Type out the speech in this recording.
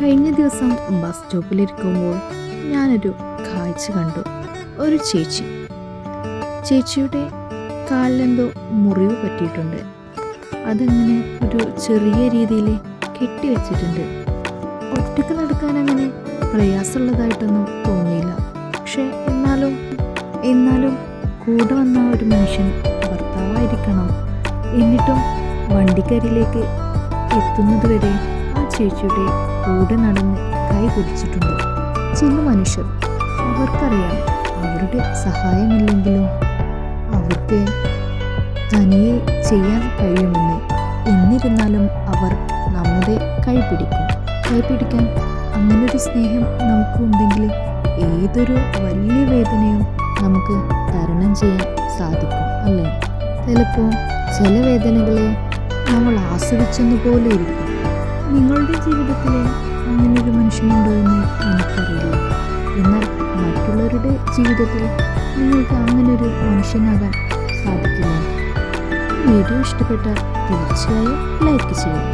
കഴിഞ്ഞ ദിവസം ബസ് സ്റ്റോപ്പിലിരിക്കുമ്പോൾ ഞാനൊരു കാഴ്ച കണ്ടു. ഒരു ചേച്ചി. ചേച്ചിയുടെ കാലിലെന്തോ മുറിവ് പറ്റിയിട്ടുണ്ട്. അതങ്ങനെ ഒരു ചെറിയ രീതിയിൽ കെട്ടിവെച്ചിട്ടുണ്ട് ഒറ്റയ്ക്ക് നടക്കാൻ അങ്ങനെ പ്രയാസമുള്ളതായിട്ടൊന്നും തോന്നിയില്ല. പക്ഷെ എന്നാലും എന്നാലും കൂടെ വന്ന ഒരു മനുഷ്യൻ ഭർത്താവായിരിക്കണം. എന്നിട്ടും വണ്ടിക്കരിയിലേക്ക് എത്തുന്നത് വരെ ചേച്ചിയുടെ കൂടെ നടന്ന് കൈ പിടിച്ചിട്ടുണ്ട്. ചില മനുഷ്യർ അവർക്കറിയാം അവരുടെ സഹായമില്ലെങ്കിലും? അവർക്ക് തനിയെ ചെയ്യാൻ കഴിയുമെന്ന് എന്നിരുന്നാലും അവർ നമ്മുടെ കൈ പിടിക്കും. കൈ പിടിക്കാൻ അങ്ങനൊരു സ്നേഹം നമുക്കുണ്ടെങ്കിൽ ഏതൊരു വലിയ വേദനയും നമുക്ക് തരണം ചെയ്യാൻ സാധിക്കും അല്ലേ? ചിലപ്പോൾ ചില വേദനകളെ നമ്മൾ ആസ്വദിച്ചെന്ന് പോലെ ഇരിക്കും. നിങ്ങളുടെ ജീവിതത്തിൽ അങ്ങനെയൊരു മനുഷ്യനുണ്ടോ എന്ന് എനിക്കറിയില്ല. എന്നാൽ മറ്റുള്ളവരുടെ ജീവിതത്തിൽ നിങ്ങൾക്ക് അങ്ങനൊരു മനുഷ്യനാകാൻ സാധിക്കില്ല. വീഡിയോ ഇഷ്ടപ്പെട്ടാൽ തീർച്ചയായും ലൈക്ക് ചെയ്യും